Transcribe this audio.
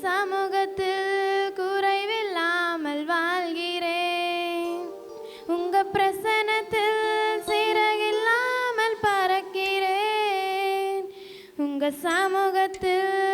சமூகத்தில் குறைவில்லாமல் வாழ்கிறேன். உங்க பிரசனத்தில் சிறகில்லாமல் பறக்கிறேன். உங்க சமூகத்தில்